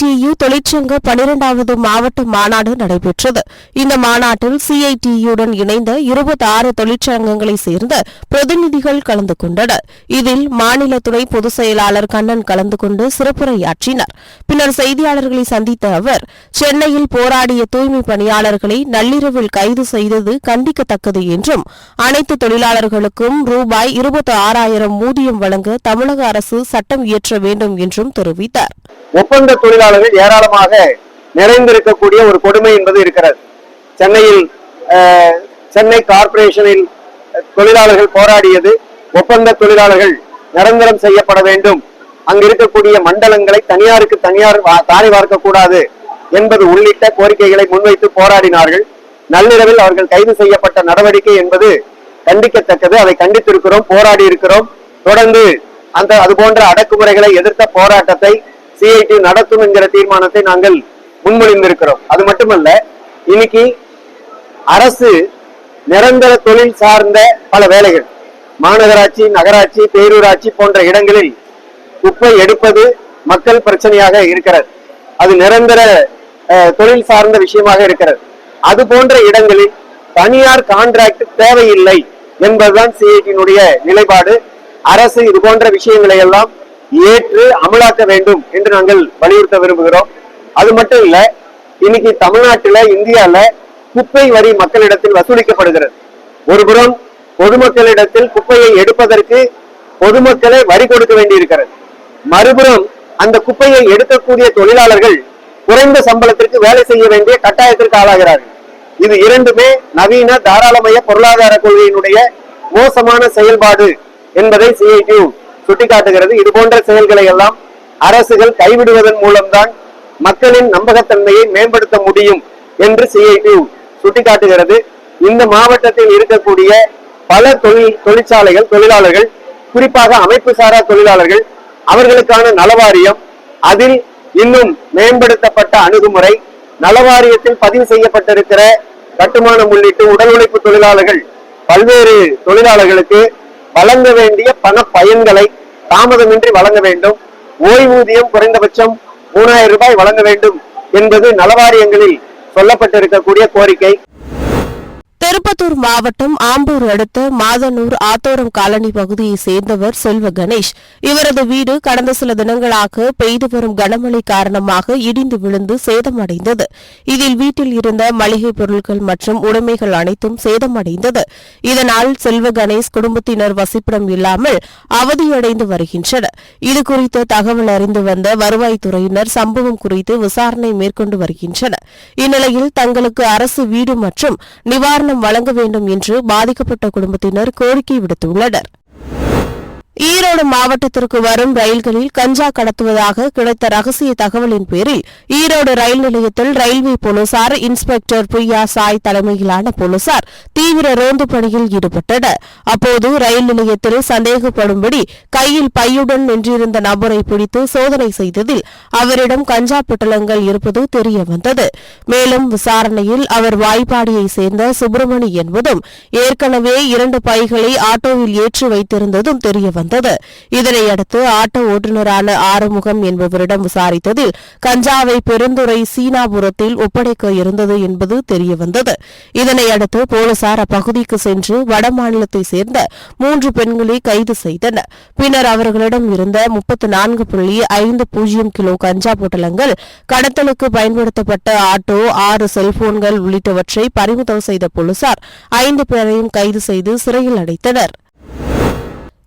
CITU தொழிற்சங்க பனிரெண்டாவது மாவட்ட மாநாடு நடைபெற்றது. இந்த மாநாட்டில் சிஐடியுடன் இணைந்த இருபத்தி ஆறு தொழிற்சங்கங்களை சேர்ந்த பிரதிநிதிகள் கலந்து கொண்டனர். இதில் மாநில துணை பொதுச் செயலாளர் கண்ணன் கலந்து கொண்டு சிறப்புரையாற்றினர். பின்னர் செய்தியாளர்களை சந்தித்த அவர் சென்னையில் போராடிய தூய்மை பணியாளர்களை நள்ளிரவில் கைது செய்தது கண்டிக்கத்தக்கது என்றும் அனைத்து தொழிலாளர்களுக்கும் ரூபாய் இருபத்தி ஆறாயிரம் ஊதியம் வழங்க தமிழக அரசு சட்டம் இயற்ற வேண்டும் என்றும் தெரிவித்தார். ஒப்பந்த தொழிலாளர்கள் ஏராளமாக நிறைந்திருக்கக்கூடிய ஒரு கொடுமை என்பது இருக்கிறது. சென்னையில் சென்னை கார்பரேஷனில் தொழிலாளர்கள் போராடியது ஒப்பந்த தொழிலாளர்கள் நிரந்தரம் செய்யப்பட வேண்டும். அங்கு இருக்கக்கூடிய மண்டலங்களை தனியாருக்கு தனியார் தாரி தாரை பார்க்கக்கூடாது என்பது உள்ளிட்ட கோரிக்கைகளை முன்வைத்து போராடினார்கள். நள்ளிரவில் அவர்கள் கைது செய்யப்பட்ட நடவடிக்கை என்பது கண்டிக்கத்தக்கது. அதை கண்டித்திருக்கிறோம் போராடி இருக்கிறோம் தொடர்ந்து அந்த அது போன்ற அடக்குமுறைகளை எதிர்த்த போராட்டத்தை சிஐடி நடத்தும் என்கிற தீர்மானத்தை நாங்கள் முன்மொழிந்திருக்கிறோம். அது மட்டுமல்ல இன்னைக்கு அரசு நிரந்தர தொழில் சார்ந்த பல வேலைகள் மாநகராட்சி நகராட்சி பேரூராட்சி போன்ற இடங்களில் குப்பை எடுப்பது மக்கள் பிரச்சனையாக இருக்கிறது. அது நிரந்தர தொழில் சார்ந்த விஷயமாக இருக்கிறது. அது போன்ற இடங்களில் தனியார் கான்ட்ராக்ட் தேவையில்லை என்பதுதான் சிஐடியினுடைய நிலைப்பாடு. அரசு இது போன்ற விஷயங்களை எல்லாம் ஏற்று அமலாக்க வேண்டும் என்று நாங்கள் வலியுறுத்த விரும்புகிறோம். அது மட்டும் இல்ல இன்னைக்கு தமிழ்நாட்டுல இந்தியால குப்பை வரி மக்களிடத்தில் வசூலிக்கப்படுகிறது. ஒருபுறம் பொதுமக்களிடத்தில் குப்பையை எடுப்பதற்கு பொதுமக்களை வரி கொடுக்க வேண்டியிருக்கிறது. மறுபுறம் அந்த குப்பையை எடுக்கக்கூடிய தொழிலாளர்கள் குறைந்த சம்பளத்திற்கு வேலை செய்ய வேண்டிய கட்டாயத்திற்கு ஆளாகிறார்கள். இது இரண்டுமே நவீன தாராளமய பொருளாதார கொள்கையினுடைய மோசமான செயல்பாடு என்பதை சிஐடியு சுட்டிக்காட்டுகிறது. இது போன்ற செயல்களை எல்லாம் அரசுகள் கைவிடுவதன் மூலம்தான் மக்களின் நம்பகத்தன்மையை மேம்படுத்த முடியும் என்று சிஐடி சுட்டிக்காட்டுகிறது. இந்த மாவட்டத்தில் இருக்கக்கூடிய பல தொழில் தொழிற்சாலைகள் தொழிலாளர்கள் குறிப்பாக அமைப்பு சாரா தொழிலாளர்கள் அவர்களுக்கான நலவாரியம் அதில் இன்னும் மேம்படுத்தப்பட்ட அணுகுமுறை நலவாரியத்தில் பதிவு செய்யப்பட்டிருக்கிற கட்டுமானம் உள்ளிட்டு உடல் உழைப்பு தொழிலாளர்கள் பல்வேறு தொழிலாளர்களுக்கு வழங்க வேண்டிய பண பயன்களை தாமதமின்றி வழங்க வேண்டும். ஓய்வூதியம் குறைந்தபட்சம் மூணாயிரம் ரூபாய் வழங்க வேண்டும் என்பது நலவாரியங்களில் சொல்லப்பட்டிருக்கக்கூடிய கோரிக்கை. திருப்பத்தூர் மாவட்டம் ஆம்பூர் அடுத்த மாதனூர் ஆத்தோரம் காலனி பகுதியை சேர்ந்தவர் செல்வ கணேஷ். இவரது வீடு கடந்த சில தினங்களாக பெய்து வரும் கனமழை காரணமாக இடிந்து விழுந்து சேதமடைந்தது. இதில் வீட்டில் இருந்த மளிகை பொருட்கள் மற்றும் உடைமைகள் அனைத்தும் சேதமடைந்தது. இதனால் செல்வ கணேஷ் குடும்பத்தினர் வசிப்பிடம் இல்லாமல் அவதியடைந்து வருகின்றனர். இதுகுறித்து தகவல் அறிந்து வந்த வருவாய்த்துறையினர் சம்பவம் குறித்து விசாரணை மேற்கொண்டு வருகின்றனர். இந்நிலையில் தங்களுக்கு அரசு வீடு மற்றும் நிவாரணம் வழங்க வேண்டும் என்று பாதிக்கப்பட்ட குடும்பத்தினர் கோரிக்கை விடுத்துள்ளனர். ஈரோடு மாவட்டத்திற்கு வரும் ரயில்களில் கஞ்சா கடத்துவதாக கிடைத்த ரகசிய தகவலின் பேரில் ஈரோடு ரயில் நிலையத்தில் ரயில்வே போலீசார் இன்ஸ்பெக்டர் பிரியா சாய் தலைமையிலான போலீசார் தீவிர ரோந்து பணியில் ஈடுபட்டனர். அப்போது ரயில் நிலையத்தில் சந்தேகப்படும்படி கையில் பையுடன் நின்றிருந்த நபரை பிடித்து சோதனை செய்ததில் அவரிடம் கஞ்சா பொட்டலங்கள் இருப்பது தெரியவந்தது. மேலும் விசாரணையில் அவர் வாய்ப்பாடியை சேர்ந்த சுப்பிரமணி என்பதும் ஏற்கனவே இரண்டு பைகளை ஆட்டோவில் ஏற்றி வைத்திருந்ததும் தெரியவந்தது. இதனையடுத்து ஆட்டோ ஓட்டுநரான ஆறுமுகம் என்பவரிடம் விசாரித்ததில் கஞ்சாவை பெருந்துறை சீனாபுரத்தில் ஒப்படைக்க இருந்தது என்பது தெரியவந்தது. இதனையடுத்து போலீசார் அப்பகுதிக்கு சென்று வடமாநிலத்தை சேர்ந்த மூன்று பெண்களை கைது செய்தனர். பின்னர் அவர்களிடம் இருந்த முப்பத்தி நான்கு புள்ளி ஐந்து பூஜ்ஜியம் கிலோ கஞ்சா பொட்டலங்கள் கடத்தலுக்கு பயன்படுத்தப்பட்ட ஆட்டோ ஆறு செல்போன்கள் உள்ளிட்டவற்றை பறிமுதல் செய்த போலீசார் ஐந்து பேரையும் கைது செய்து சிறையில் அடைத்தனர்.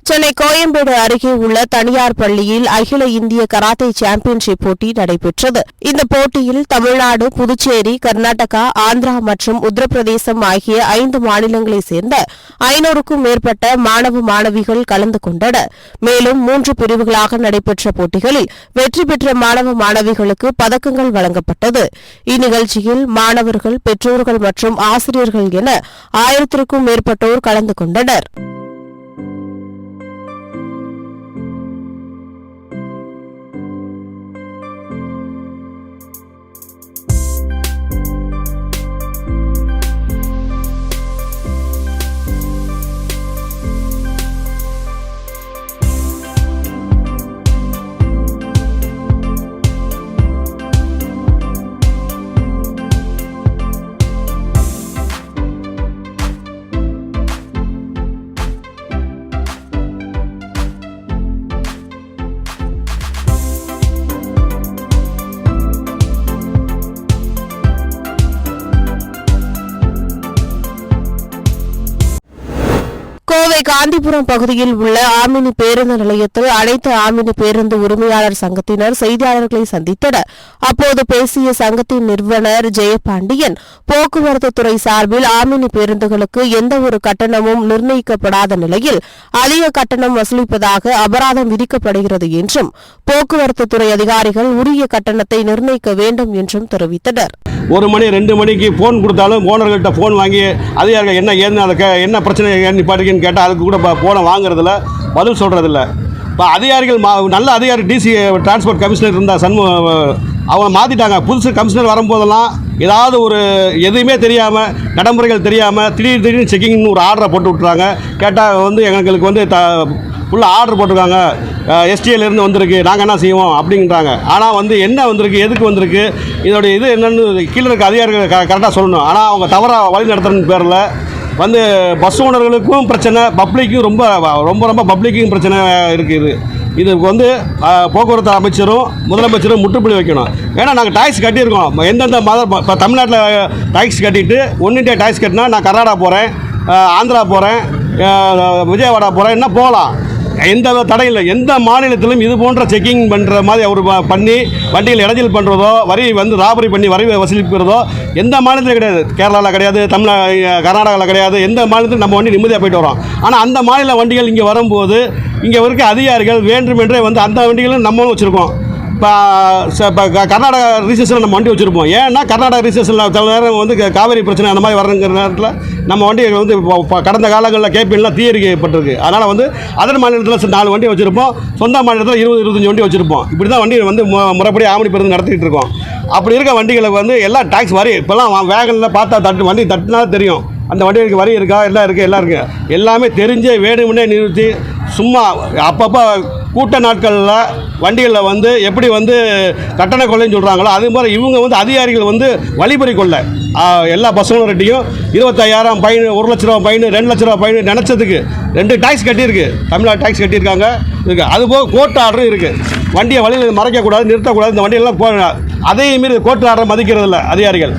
சென்னை கோயம்பேடு அருகே உள்ள தனியார் பள்ளியில் அகில இந்திய கராத்தே சாம்பியன்ஷிப் போட்டி நடைபெற்றது. இந்த போட்டியில் தமிழ்நாடு புதுச்சேரி கர்நாடகா ஆந்திரா மற்றும் உத்தரப்பிரதேசம் ஆகிய ஐந்து மாநிலங்களைச் சேர்ந்த ஐநூறுக்கும் மேற்பட்ட மாணவ மாணவிகள் கலந்து கொண்டனர். மேலும் மூன்று பிரிவுகளாக நடைபெற்ற போட்டிகளில் வெற்றி பெற்ற மாணவ மாணவிகளுக்கு பதக்கங்கள் வழங்கப்பட்டது. இந்நிகழ்ச்சியில் மாணவர்கள் பெற்றோர்கள் மற்றும் ஆசிரியர்கள் என ஆயிரத்திற்கும் மேற்பட்டோர் கலந்து கொண்டனர். காந்திபுரம் பகுதியில் உள்ள ஆமினி பேருந்து நிலையத்தில் அனைத்து ஆமினி பேருந்து உரிமையாளர் சங்கத்தினர் செய்தியாளர்களை சந்தித்தனர். அப்போது பேசிய சங்கத்தின் நிறுவனர் ஜெயபாண்டியன் போக்குவரத்து துறை சார்பில் ஆமினி பேருந்துகளுக்கு எந்த ஒரு கட்டணமும் நிர்ணயிக்கப்படாத நிலையில் அதிக கட்டணம் வசூலிப்பதாக அபராதம் விதிக்கப்படுகிறது என்றும் போக்குவரத்து துறை அதிகாரிகள் உரிய கட்டணத்தை நிர்ணயிக்க வேண்டும் என்றும் தெரிவித்தனர். ஒரு மணி ரெண்டு மணிக்கு ஃபோன் கொடுத்தாலும் ஓனர்கள்ட்ட ஃபோன் வாங்கி அதிகாரிகள் என்ன என்ன பிரச்சனை கேட்டால் அதுக்கு கூட இப்போ ஃபோனை வாங்குறதில்ல பதில் சொல்கிறதில்ல இப்போ அதிகாரிகள் மா நல்ல அதிகாரி டிசி டிரான்ஸ்போர்ட் கமிஷனர் இருந்தால் சண்மு அவங்க மாற்றிட்டாங்க புதுசு கமிஷனர் வரும்போதெல்லாம் ஏதாவது ஒரு எதுவுமே தெரியாமல் நடைமுறைகள் தெரியாமல் திடீர் திடீர்னு செக்கிங்னு ஒரு ஆர்டரை போட்டு விட்றாங்க கேட்டால் வந்து எங்களுக்கு வந்து த ஃபுல்லாக ஆர்டர் போட்டிருக்காங்க. எஸ்டிஎல்லேருந்து வந்திருக்கு. நாங்கள் என்ன செய்வோம்? அப்படின்றாங்க. ஆனால் வந்து என்ன வந்திருக்கு? எதுக்கு வந்திருக்கு? இதோடைய இது என்னென்னு கீழே இருக்க அதிகாரிகள் க கரெக்டாக சொல்லணும். ஆனால் அவங்க தவறாக வழி நடத்துறன்னு பேரில் வந்து பஸ் ஓனர்களுக்கும் பிரச்சனை பப்ளிக்கும் ரொம்ப ரொம்ப ரொம்ப பப்ளிக்கும் பிரச்சனை இருக்குது இது. இதுக்கு வந்து போக்குவரத்து அமைச்சரும் முதலமைச்சரும் முற்றுப்புள்ளி வைக்கணும். ஏன்னா நாங்கள் டாக்ஸ் கட்டியிருக்கோம். எந்தெந்த மத இப்போ தமிழ்நாட்டில் டாக்ஸ் கட்டிட்டு ஒன் இண்டியா டாக்ஸ் கட்டினா நான் கர்நாடகா போகிறேன் ஆந்திரா போகிறேன் விஜயவாடா போகிறேன் என்ன போகலாம். எந்த தடை இல்லை எந்த மாநிலத்திலும் இது போன்ற செக்கிங் பண்ணுற மாதிரி அவர் பண்ணி வண்டியில் இடைஞ்சல் பண்ணுறதோ வரி வந்து ராபரி பண்ணி வரி வசூலிக்கிறதோ எந்த மாநிலத்திலும் கிடையாது. கேரளாவில் கிடையாது தமிழ்நாடு கர்நாடகாவில் கிடையாது எந்த மாநிலத்திலும் நம்ம வண்டி நிம்மதியாக போயிட்டு வரோம். ஆனால் அந்த மாநில வண்டிகள் இங்கே வரும்போது இங்கே இருக்க அதிகாரிகள் வேண்டுமென்றே வந்து அந்த வண்டிகளும் நம்மளும் வச்சுருக்கோம். இப்போ இப்போ கர்நாடகா ரிசர்ஸில் நம்ம வண்டி வச்சுருப்போம். ஏன்னா கர்நாடகா ரிசர்ஸில் சில நேரம் வந்து காவேரி பிரச்சனை அந்த மாதிரி வரங்கிற நேரத்தில் நம்ம வண்டிகள் வந்து இப்போ- கடந்த காலங்களில் கேபின்லாம் தீயரிக்கப்பட்டிருக்கு. அதனால் வந்து அதர் மாநிலத்தில் நாலு வண்டி வச்சுருப்போம். சொந்த மாநிலத்தில் இருபது இருபத்தஞ்சி வண்டி வச்சுருப்போம். இப்படி தான் வண்டி வந்து மு- முறைப்படி ஆவணி பேருந்து நடத்திக்கிட்டு இருக்கோம். அப்படி இருக்க வண்டிகளுக்கு வந்து எல்லாம் டேக்ஸ் வரி இப்போல்லாம் வேகனில் பார்த்தா தட்டு வண்டி தட்டுனா தெரியும். அந்த வண்டிகளுக்கு வரி இருக்கா எல்லாம் இருக்குது எல்லாம் இருக்குது எல்லாமே தெரிஞ்சே வேணுமுன்னே நிறுத்தி சும்மா அப்பப்போ கூட்ட நாட்களில் வண்டிகளில் வந்து எப்படி வந்து கட்டண கொள்ளைன்னு சொல்கிறாங்களோ அது மாதிரி இவங்க வந்து அதிகாரிகள் வந்து வழிபறி கொள்ள. எல்லா பஸ்ஸும் இருபத்தாயிரம் பையன் ஒரு லட்ச ரூபா பையன் ரெண்டு லட்ச ரூபா பையன் நினச்சதுக்கு ரெண்டு டேக்ஸ் கட்டியிருக்கு. தமிழ்நாடு டேக்ஸ் கட்டியிருக்காங்க. இருக்குது அதுபோக கோர்ட் ஆர்டரும் இருக்குது வண்டியை வழியில் மறைக்கக்கூடாது நிறுத்தக்கூடாது இந்த வண்டியெல்லாம் போ அதையும் மீறி கோர்ட் ஆர்டரை மதிக்கிறது இல்லை அதிகாரிகள்.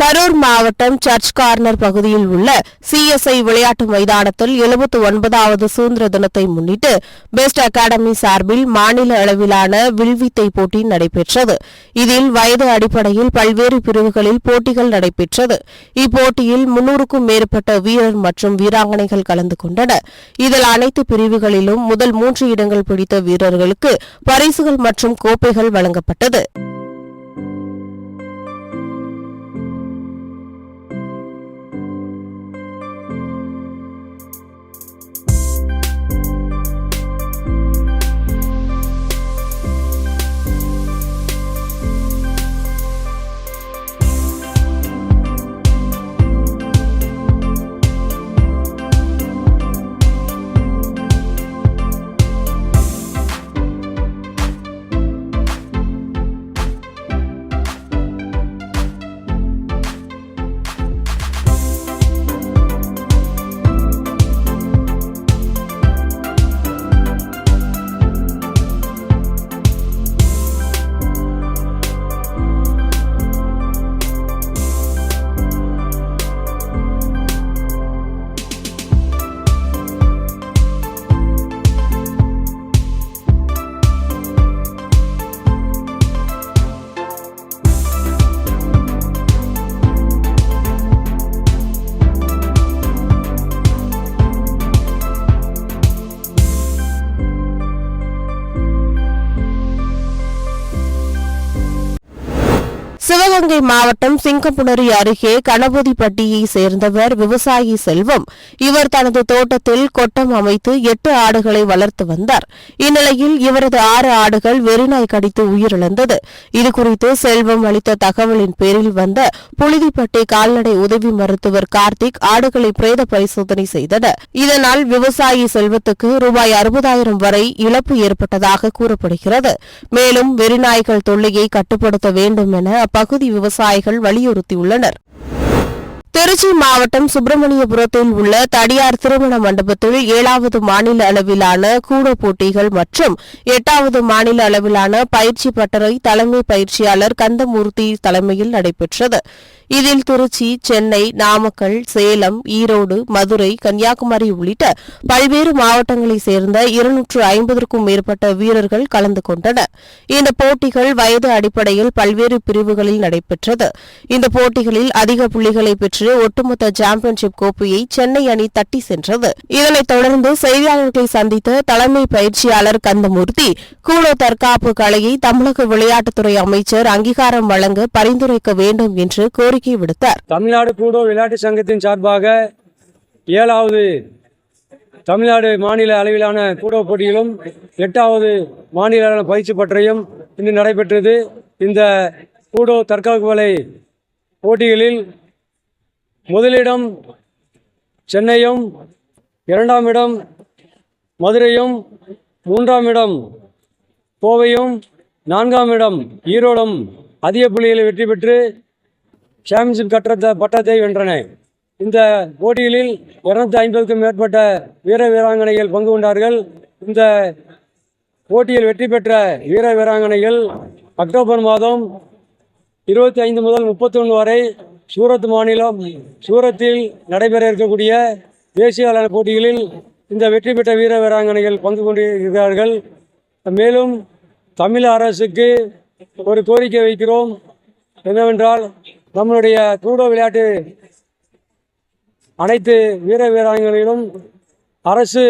கரூர் மாவட்டம் சர்ச் கார்னர் பகுதியில் உள்ள சிஎஸ்ஐ விளையாட்டு மைதானத்தில் எழுபத்து ஒன்பதாவது சுதந்திர தினத்தை முன்னிட்டு பெஸ்ட் அகாடமி சார்பில் மாநில அளவிலான வில்வித்தை போட்டி நடைபெற்றது. இதில் வயது அடிப்படையில் பல்வேறு பிரிவுகளில் போட்டிகள் நடைபெற்றது. இப்போட்டியில் முன்னூறுக்கும் மேற்பட்ட வீரர் மற்றும் வீராங்கனைகள் கலந்து கொண்டனர். இதில் அனைத்து பிரிவுகளிலும் முதல் மூன்று இடங்கள் பிடித்த வீரர்களுக்கு பரிசுகள் மற்றும் கோப்பைகள் வழங்கப்பட்டது. சிவகங்கை மாவட்டம் சிங்கப்புணரி அருகே கணபதிப்பட்டியை சேர்ந்தவர் விவசாயி செல்வம். இவர் தனது தோட்டத்தில் கொட்டம் அமைத்து எட்டு ஆடுகளை வளர்த்து வந்தார். இந்நிலையில் இவரது ஆறு ஆடுகள் வெறிநாய் கடித்து உயிரிழந்தது. இதுகுறித்து செல்வம் அளித்த தகவலின் பேரில் வந்த புழுதிப்பட்டி கால்நடை உதவி மருத்துவர் கார்த்திக் ஆடுகளை பிரேத பரிசோதனை செய்தனர். இதனால் விவசாயி செல்வத்துக்கு ரூபாய் அறுபதாயிரம் வரை இழப்பு ஏற்பட்டதாக கூறப்படுகிறது. மேலும் வெறிநாய்கள் தொல்லையை கட்டுப்படுத்த வேண்டும் என அப்பகுதி விவசாயிகள் வலியுறுத்தியுள்ளனர். திருச்சி மாவட்டம் சுப்பிரமணியபுரத்தில் உள்ள தடியார் திருமண மண்டபத்தில் ஏழாவது மாநில அளவிலான கூட போட்டிகள் மற்றும் எட்டாவது மாநில அளவிலான பயிற்சி பட்டறை தலைமை பயிற்சியாளர் கந்தமூர்த்தி தலைமையில் நடைபெற்றது. இதில் திருச்சி சென்னை நாமக்கல் சேலம் ஈரோடு மதுரை கன்னியாகுமரி உள்ளிட்ட பல்வேறு மாவட்டங்களைச் சேர்ந்த இருநூற்று ஐம்பதற்கும் மேற்பட்ட வீரர்கள் கலந்து கொண்டனர். இந்த போட்டிகள் வயது அடிப்படையில் பல்வேறு பிரிவுகளில் நடைபெற்றது. இந்த போட்டிகளில் அதிக புள்ளிகளை பெற்று ஒட்டுமொத்த சாம்பியன்ஷிப் கோப்பையை சென்னை அணி தட்டி சென்றது. இதனைத் தொடர்ந்து செய்தியாளர்களை சந்தித்த தலைமை பயிற்சியாளர் கந்தமூர்த்தி கூலோ தற்காப்பு கலையை தமிழக விளையாட்டுத்துறை அமைச்சர் அங்கீகாரம் வழங்க பரிந்துரைக்க வேண்டும் என்று கோரி கோரிக்கை விடுத்தார். தமிழ்நாடு கூடோ விளையாட்டு சங்கத்தின் சார்பாக ஏழாவது தமிழ்நாடு மாநில அளவிலான கூடோ போட்டியிலும் எட்டாவது மாநில அளவிலான பயிற்சி பற்றையும் இன்று நடைபெற்றது. இந்த கூடோ தற்காப்பு வலை போட்டிகளில் முதலிடம் சென்னையும் இரண்டாம் இடம் மதுரையும் மூன்றாம் இடம் கோவையும் நான்காம் இடம் ஈரோடும் அதிக புள்ளிகளை வெற்றி பெற்று சாம்பியன்ஷிப் கட்டத்த பட்டத்தை வென்றன. இந்த போட்டிகளில் இருநூத்தி ஐம்பதுக்கும் மேற்பட்ட வீர வீராங்கனைகள் பங்கு கொண்டார்கள். இந்த போட்டியில் வெற்றி பெற்ற வீர வீராங்கனைகள் அக்டோபர் மாதம் இருபத்தி ஐந்து முதல் முப்பத்தொன்று வரை சூரத் மாநிலம் சூரத்தில் நடைபெற இருக்கக்கூடிய தேசிய அளவு போட்டிகளில் இந்த வெற்றி பெற்ற வீர வீராங்கனைகள் பங்கு கொண்டிருக்கிறார்கள். மேலும் தமிழ் அரசுக்கு ஒரு கோரிக்கை வைக்கிறோம். என்னவென்றால் நம்மளுடைய ஜூடோ விளையாட்டு அனைத்து வீர வீராங்கனைகளும் அரசு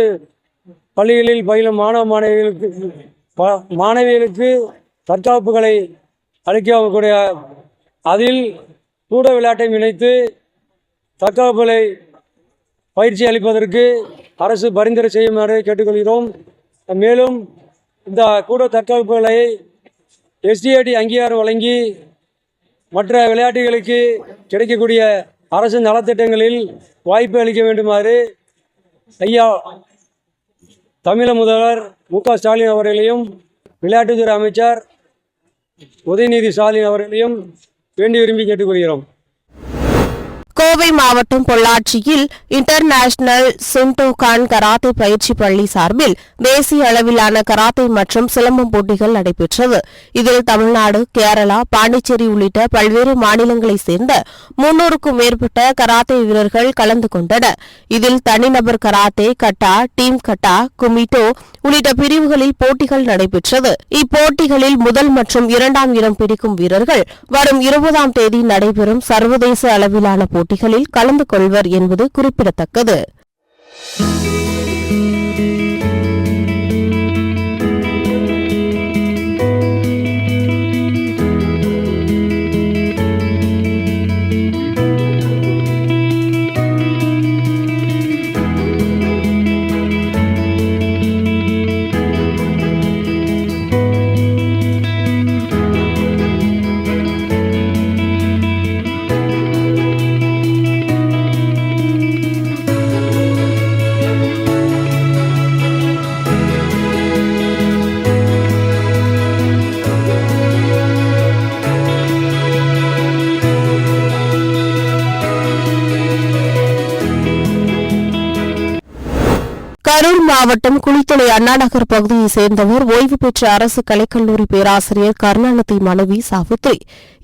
பள்ளிகளில் பயிலும் மாணவ மாணவிகளுக்கு ப- மாணவிகளுக்கு தற்காப்புகளை அளிக்கக்கூடிய அதில் கூட விளையாட்டை இணைத்து தற்காப்புகளை பயிற்சி அளிப்பதற்கு அரசு பரிந்துரை செய்யுமாறு கேட்டுக்கொள்கிறோம். மேலும் இந்த கூட தற்காப்புகளை எஸ்டிஏடி அங்கீகாரம் வழங்கி மற்ற விளையாட்டுகளுக்கு கிடைக்கக்கூடிய அரசு நலத்திட்டங்களில் வாய்ப்பு அளிக்க வேண்டுமாறு ஐயா தமிழக முதல்வர் மு க ஸ்டாலின் அவர்களையும் விளையாட்டுத்துறை அமைச்சர் உதயநிதி ஸ்டாலின் அவர்களையும் வேண்டி விரும்பி கேட்டுக்கொள்கிறோம். கோவை மாவட்டம் பொள்ளாச்சியில் இன்டர்நேஷனல் சிண்டோகான் கராத்தே பயிற்சி பள்ளி சார்பில் தேசிய அளவிலான கராத்தே மற்றும் சிலம்பம் போட்டிகள் நடைபெற்றது. இதில் தமிழ்நாடு கேரளா பாண்டிச்சேரி உள்ளிட்ட பல்வேறு மாநிலங்களைச் சேர்ந்த முன்னூறுக்கும் மேற்பட்ட கராத்தே வீரர்கள் கலந்து கொண்டனர். இதில் தனிநபர் கராத்தே கட்டா டீம் கட்டா குமிட்டோ உள்ளிட்ட பிரிவுகளில் போட்டிகள் நடைபெற்றது. இப்போட்டிகளில் முதல் மற்றும் இரண்டாம் இடம் பிடிக்கும் வீரர்கள் வரும் இருபதாம் தேதி நடைபெறும் சர்வதேச அளவிலான போட்டிகள் நிகழ்ச்சிகளில் கலந்து கொள்வர் என்பது குறிப்பிடத்தக்கது. மாவட்டம் குளித்தலை அண்ணாநகர் பகுதியைச் சேர்ந்தவர் ஓய்வு பெற்ற அரசு கலைக்கல்லூரி பேராசிரியர் கருணாநிதி மனைவி சாவித்ரி.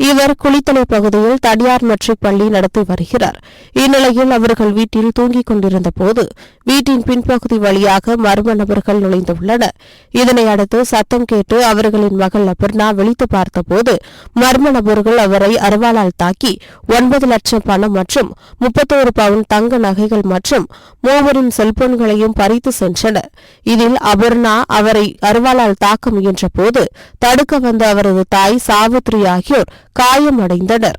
இவர் குளித்தலை பகுதியில் தனியார் மெட்ரிக் பள்ளி நடத்தி வருகிறார். இந்நிலையில் அவர்கள் வீட்டில் தூங்கிக் கொண்டிருந்த போது வீட்டின் பின்பகுதி வழியாக மர்ம நபர்கள் நுழைந்துள்ளனர். இதனை அடுத்து சத்தம் கேட்டு அவர்களின் மகள் அபர்ணா விழித்து பார்த்தபோது மர்ம நபர்கள் அவரை அருவாளால் தாக்கி ஒன்பது லட்சம் பணம் மற்றும் முப்பத்தோரு பவுன் தங்க நகைகள் மற்றும் மூவரின் செல்போன்களையும் பறித்து சென்று சென்றனர் இதில் அபர்ணா அவரை அருவாளால் தாக்க முயன்ற போது தடுக்க வந்த அவரது தாய் சாவித்ரி ஆகியோர் காயமடைந்தனர்.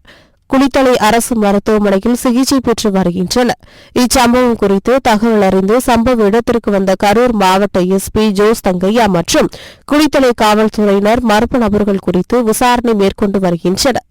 குளித்தலை அரசு மருத்துவமனையில் சிகிச்சை பெற்று வருகின்றனர் இச்சம்பவம் குறித்து தகவல் அறிந்து சம்பவ இடத்திற்கு வந்த கரூர் மாவட்ட எஸ்பி ஜோஸ் தங்கையா மற்றும் குளித்தலை காவல்துறையினர் மர்ம நபர்கள் குறித்து விசாரணை மேற்கொண்டு வருகின்றனர்.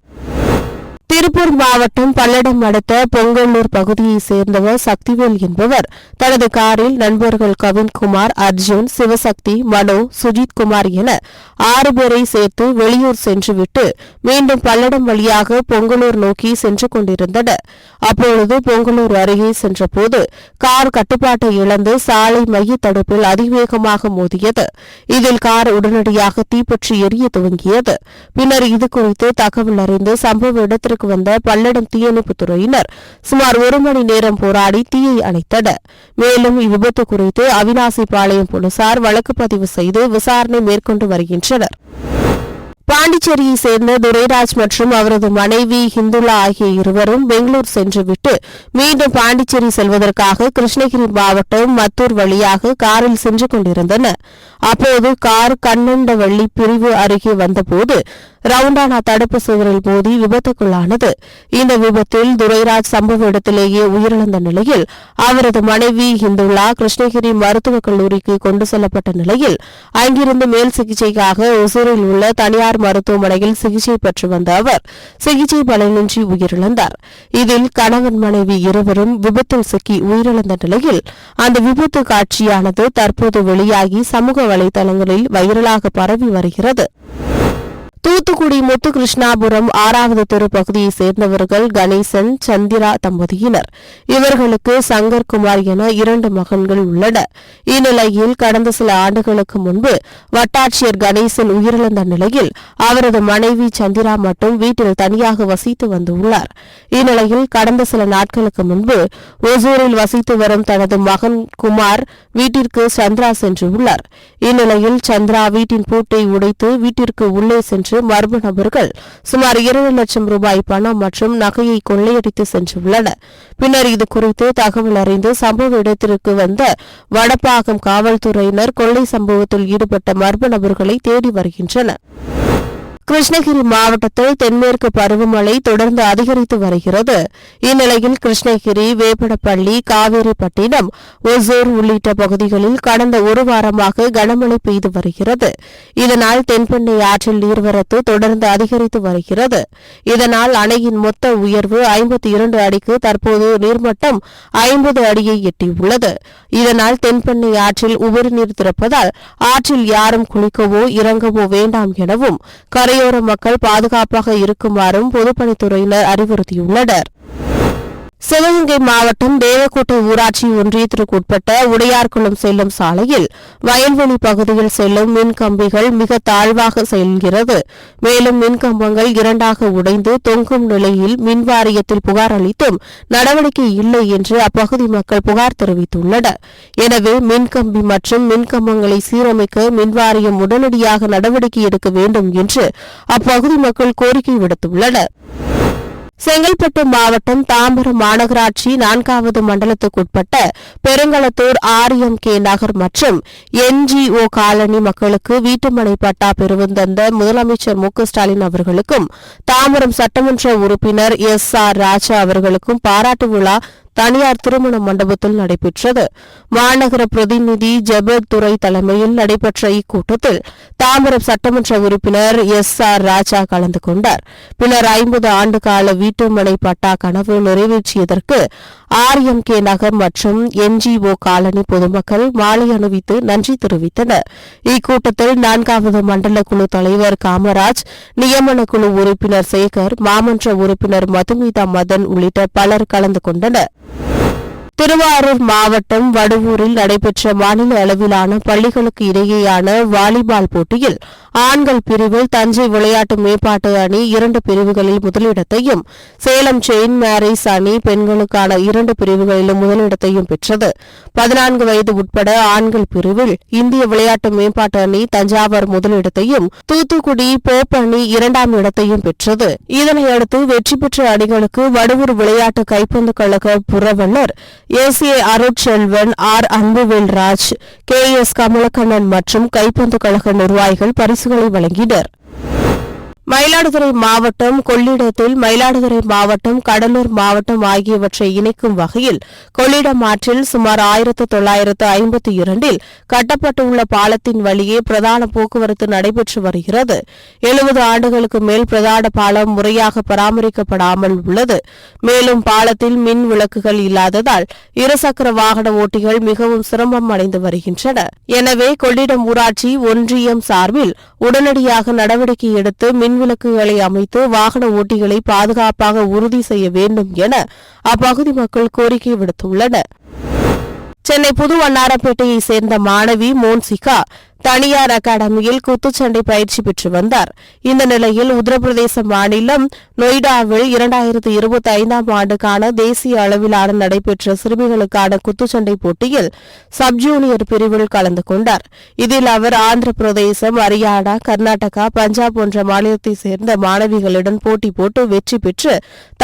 திருப்பூர் மாவட்டம் பல்லடம் அடுத்த பொங்கலூர் பகுதியைச் சேர்ந்தவர் சக்திவேல் என்பவர். தனது காரில் நண்பர்கள் கவின்குமார் அர்ஜுன் சிவசக்தி மனோ சுஜித் குமார் என ஆறு பேரை சேர்த்து வெளியூர் சென்றுவிட்டு மீண்டும் பல்லடம் வழியாக பொங்கலூர் நோக்கி சென்று கொண்டிருந்தனர். அப்பொழுது பொங்கலூர் அருகே சென்றபோது கார் கட்டுப்பாட்டை இழந்து சாலை மைய தடுப்பில் அதிவேகமாக மோதியது. இதில் கார் உடனடியாக தீப்பற்றி எரிய துவங்கியது. பின்னர் இது குறித்து தகவல் அறிந்து சம்பவ இடத்திற்கு இடத்திற்கு வந்த பல்லடம் தீயணைப்பு துறையினர் சுமார் ஒரு மணி நேரம் போராடி தீயை அணைத்தனர். மேலும் இவ்விபத்து குறித்து அவினாசி பாளையம் போலீசார் வழக்கு பதிவு செய்து விசாரணை மேற்கொண்டு வருகின்றனர். பாண்டிச்சேரியை சேர்ந்த துரைராஜ் மற்றும் அவரது மனைவி ஹிந்துலா ஆகிய இருவரும் பெங்களூர் சென்றுவிட்டு மீண்டும் பாண்டிச்சேரி செல்வதற்காக கிருஷ்ணகிரி மாவட்டம் மத்தூர் வழியாக காரில் சென்று கொண்டிருந்தனர். அப்போது கார் கண்ணண்டவள்ளி பிரிவு அருகே வந்தபோது ரவுண்டானா தடுப்பு சுவரில் மோதி விபத்துக்குள்ளானது. இந்த விபத்தில் துரைராஜ் சம்பவ இடத்திலேயே உயிரிழந்த நிலையில் அவரது மனைவி இந்துலா கிருஷ்ணகிரி மருத்துவக் கல்லூரிக்கு கொண்டு செல்லப்பட்ட நிலையில் அங்கிருந்து மேல் சிகிச்சைக்காக ஒசூரில் உள்ள தனியார் மருத்துவமனையில் சிகிச்சை பெற்று வந்த அவர் சிகிச்சை பலனின்றி உயிரிழந்தார். இதில் கணவன் மனைவி இருவரும் விபத்தில் சிக்கி உயிரிழந்த நிலையில் அந்த விபத்து காட்சியானது தற்போது வெளியாகி சமூக வலைதளங்களில் வைரலாக பரவி வருகிறது. தூத்துக்குடி முத்துகிருஷ்ணாபுரம் ஆறாவது தெரு பகுதியை சேர்ந்தவர்கள் கணேசன் சந்திரா தம்பதியினர். இவர்களுக்கு சங்கர்குமார் என இரண்டு மகன்கள் உள்ளனர் இந்நிலையில் கடந்த சில ஆண்டுகளுக்கு முன்பு வட்டாட்சியர் கணேசன் உயிரிழந்த நிலையில் அவரது மனைவி சந்திரா மட்டும் வீட்டில் தனியாக வசித்து வந்துள்ளார். இந்நிலையில் கடந்த சில நாட்களுக்கு முன்பு ஒசூரில் வசித்து வரும் தனது மகன் குமார் வீட்டிற்கு சந்திரா சென்றுள்ளார் இந்நிலையில் சந்திரா வீட்டின் பூட்டை உடைத்து வீட்டிற்கு உள்ளே சென்று மர்ம நபர்கள் சுமார் இரண்டு லட்சம் ரூபாய் பணம் மற்றும் நகையை கொள்ளையடித்து சென்றுள்ளனர். பின்னர் இது குறித்து தகவல் அறிந்து சம்பவ இடத்திற்கு வந்த வடப்பாகம் காவல்துறையினர் கொள்ளை சம்பவத்தில் ஈடுபட்ட மர்ம நபர்களை தேடி வருகின்றனர். கிருஷ்ணகிரி மாவட்டத்தில் தென்மேற்கு பருவமழை தொடர்ந்து அதிகரித்து வருகிறது. இந்நிலையில் கிருஷ்ணகிரி வேப்படப்பள்ளி காவேரிப்பட்டினம் ஒசூர் உள்ளிட்ட பகுதிகளில் கடந்த ஒரு வாரமாக கனமழை பெய்து வருகிறது. இதனால் தென்பெண்ணை ஆற்றில் நீர்வரத்து தொடர்ந்து அதிகரித்து வருகிறது. இதனால் அணையின் மொத்த உயர்வு ஐம்பத்தி இரண்டு அடிக்கு தற்போது நீர்மட்டம் ஐம்பது அடியை எட்டியுள்ளது. இதனால் தென்பெண்ணை ஆற்றில் உபரி நீர் திறப்பதால் ஆற்றில் யாரும் குளிக்கவோ இறங்கவோ வேண்டாம் எனவும் கரை கரையோர மக்கள் பாதுகாப்பாக இருக்குமாறும் பொதுப்பணித்துறையினர் அறிவுறுத்தியுள்ளனர். சிவகங்கை மாவட்டம் தேவக்கோட்டை ஊராட்சி ஒன்றியத்திற்குட்பட்ட உடையார்குளம் செல்லும் சாலையில் வயல்வெளி பகுதியில் செல்லும் மின் கம்பிகள் மிக தாழ்வாக செல்கிறது. மேலும் மின் கம்பங்கள் இரண்டாக உடைந்து தொங்கும் நிலையில் மின் வாரியத்தில் புகார் அளித்தும் நடவடிக்கை இல்லை என்று அப்பகுதி மக்கள் புகார் தெரிவித்துள்ளனர். எனவே மின்கம்பி மற்றும் மின்கம்பங்களை சீரமைக்க மின்வாரியம் உடனடியாக நடவடிக்கை எடுக்க வேண்டும் என்று அப்பகுதி மக்கள் கோரிக்கை விடுத்துள்ளனர். செங்கல்பட்டு மாவட்டம் தாம்பரம் மாநகராட்சி நான்காவது மண்டலத்துக்குட்பட்ட Perungalathur R M K Nagar மற்றும் என்ஜிஓ காலனி மக்களுக்கு வீட்டுமனை பட்டா பெறுவந்தந்த முதலமைச்சர் மு ஸ்டாலின் அவர்களுக்கும் தாம்பரம் சட்டமன்ற உறுப்பினர் எஸ் ஆர் ராஜா அவர்களுக்கும் பாராட்டு விழா தனியார் திருமண மண்டபத்தில் நடைபெற்றது. மாநகர பிரதிநிதி ஜபர் துறை தலைமையில் நடைபெற்ற இக்கூட்டத்தில் தாம்பரம் சட்டமன்ற உறுப்பினர் எஸ் ஆர் ராஜா கலந்து கொண்டார். பின்னர் ஐம்பது ஆண்டு கால வீட்டுமனை பட்டா கனவு நிறைவேற்றியதற்கு ஆர்எம் கே நகர் மற்றும் என்ஜிஓ காலனி பொதுமக்கள் மாலை அணிவித்து நன்றி தெரிவித்தனர். இக்கூட்டத்தில் நான்காவது மண்டல குழு தலைவர் காமராஜ் நியமன குழு உறுப்பினர் சேகர் மாமன்ற உறுப்பினர் மதுமிதா மதன் உள்ளிட்ட பலர் கலந்து கொண்டனர். திருவாரூர் மாவட்டம் வடுவூரில் நடைபெற்ற மாநில அளவிலான பள்ளிகளுக்கு இடையேயான வாலிபால் போட்டியில் ஆண்கள் பிரிவில் தஞ்சை விளையாட்டு மேம்பாட்டு அணி இரண்டு பிரிவுகளில் முதலிடத்தையும் சேலம் செயின் மேரிஸ் அணி பெண்களுக்கான இரண்டு பிரிவுகளிலும் முதலிடத்தையும் பெற்றது. பதினான்கு வயது உட்பட ஆண்கள் பிரிவில் இந்திய விளையாட்டு மேம்பாட்டு அணி தஞ்சாவூர் முதலிடத்தையும் தூத்துக்குடி போப் அணி இரண்டாம் இடத்தையும் பெற்றது. இதனையடுத்து வெற்றி பெற்ற அணிகளுக்கு வடுவூர் விளையாட்டு கைப்பந்து கழக புறவன்னர் S A Arutselvan R Anbuvelraj K S Kamalakannan மற்றும் கைப்பந்து கழக நிர்வாகிகள் பரிசுகளை வழங்கினர். மயிலாடுதுறை மாவட்டம் கொள்ளிடத்தில் மயிலாடுதுறை மாவட்டம் கடலூர் மாவட்டம் ஆகியவற்றை இணைக்கும் வகையில் கொள்ளிடம் ஆற்றில் சுமார் ஆயிரத்து தொள்ளாயிரத்து ஐம்பத்தி இரண்டில் கட்டப்பட்டுள்ள பாலத்தின் வழியே பிரதான போக்குவரத்து நடைபெற்று வருகிறது. எழுபது ஆண்டுகளுக்கு மேல் பிரதான பாலம் முறையாக பராமரிக்கப்படாமல் உள்ளது. மேலும் பாலத்தில் மின் விளக்குகள் இல்லாததால் இருசக்கர வாகன ஓட்டிகள் மிகவும் சிரமம் அடைந்து வருகின்றனர் எனவே கொள்ளிடம் ஊராட்சி ஒன்றியம் சார்பில் உடனடியாக நடவடிக்கை எடுத்து மின் விளக்குகளை அமைத்து வாகன ஓட்டிகளை பாதுகாப்பாக உறுதி செய்ய வேண்டும் என அப்பகுதி மக்கள் கோரிக்கை விடுத்துள்ளனர். சென்னை புது வண்ணாரப்பேட்டையை சேர்ந்த மாணவி மோன்சிகா தனியார் அகாடமியில் குத்துச்சண்டை பயிற்சி பெற்று வந்தார். இந்த நிலையில் உத்தரப்பிரதேச மாநிலம் நொய்டாவில் இரண்டாயிரத்து இருபத்தி ஐந்தாம் ஆண்டுக்கான தேசிய அளவிலான நடைபெற்ற சிறுமிகளுக்கான குத்துச்சண்டை போட்டியில் சப் ஜூனியர் பிரிவில் கலந்து கொண்டார். இதில் அவர் ஆந்திர பிரதேசம் ஹரியானா கர்நாடகா பஞ்சாப் போன்ற மாநிலத்தைச் சேர்ந்த மாணவிகளுடன் போட்டி போட்டு வெற்றி பெற்று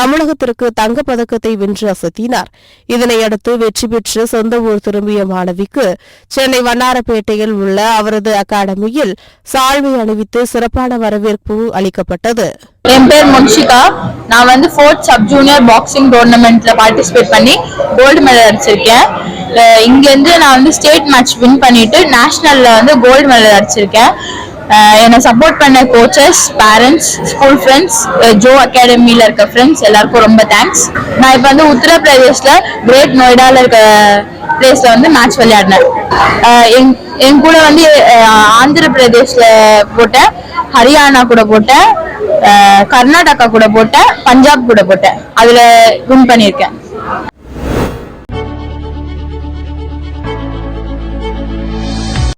தமிழகத்திற்கு தங்கப்பதக்கத்தை வென்று அசத்தினார். இதனையடுத்து வெற்றி பெற்று சொந்த ஊர் திரும்பிய மாணவிக்கு சென்னை வண்ணாரப்பேட்டையில் உள்ள அவர் அவரது அகாடமியில் சால்வை அணிவித்து சிறப்பான வரவேற்பு அளிக்கப்பட்டது. என் பேர் முன்ஷிகா. நான் வந்து ஃபோர்த் சப் ஜூனியர் பாக்ஸிங் டோர்னமெண்ட்ல பார்ட்டிசிபேட் பண்ணி கோல்டு மெடல் அடிச்சிருக்கேன். அஹ் இங்கேருந்து நான் வந்து ஸ்டேட் மேட்ச் வின் பண்ணிட்டு நேஷனல்ல வந்து கோல்டு மெடல் அடிச்சிருக்கேன். என்னை சப்போர்ட் பண்ண coaches parents school friends Jo அகாடமியில் இருக்க ஃப்ரெண்ட்ஸ் எல்லாருக்கும் ரொம்ப தேங்க்ஸ் நான் இப்போ வந்து உத்தரப்பிரதேஷில் கிரேட் நொய்டாவில் இருக்க பிளேஸில் வந்து மேட்ச் விளையாடினேன். எங் என் கூட வந்து ஆந்திர பிரதேஷில் போட்டேன் ஹரியானா கூட போட்டேன் கர்நாடகா கூட போட்டேன் பஞ்சாப் கூட போட்டேன். அதில் வின் பண்ணியிருக்கேன்.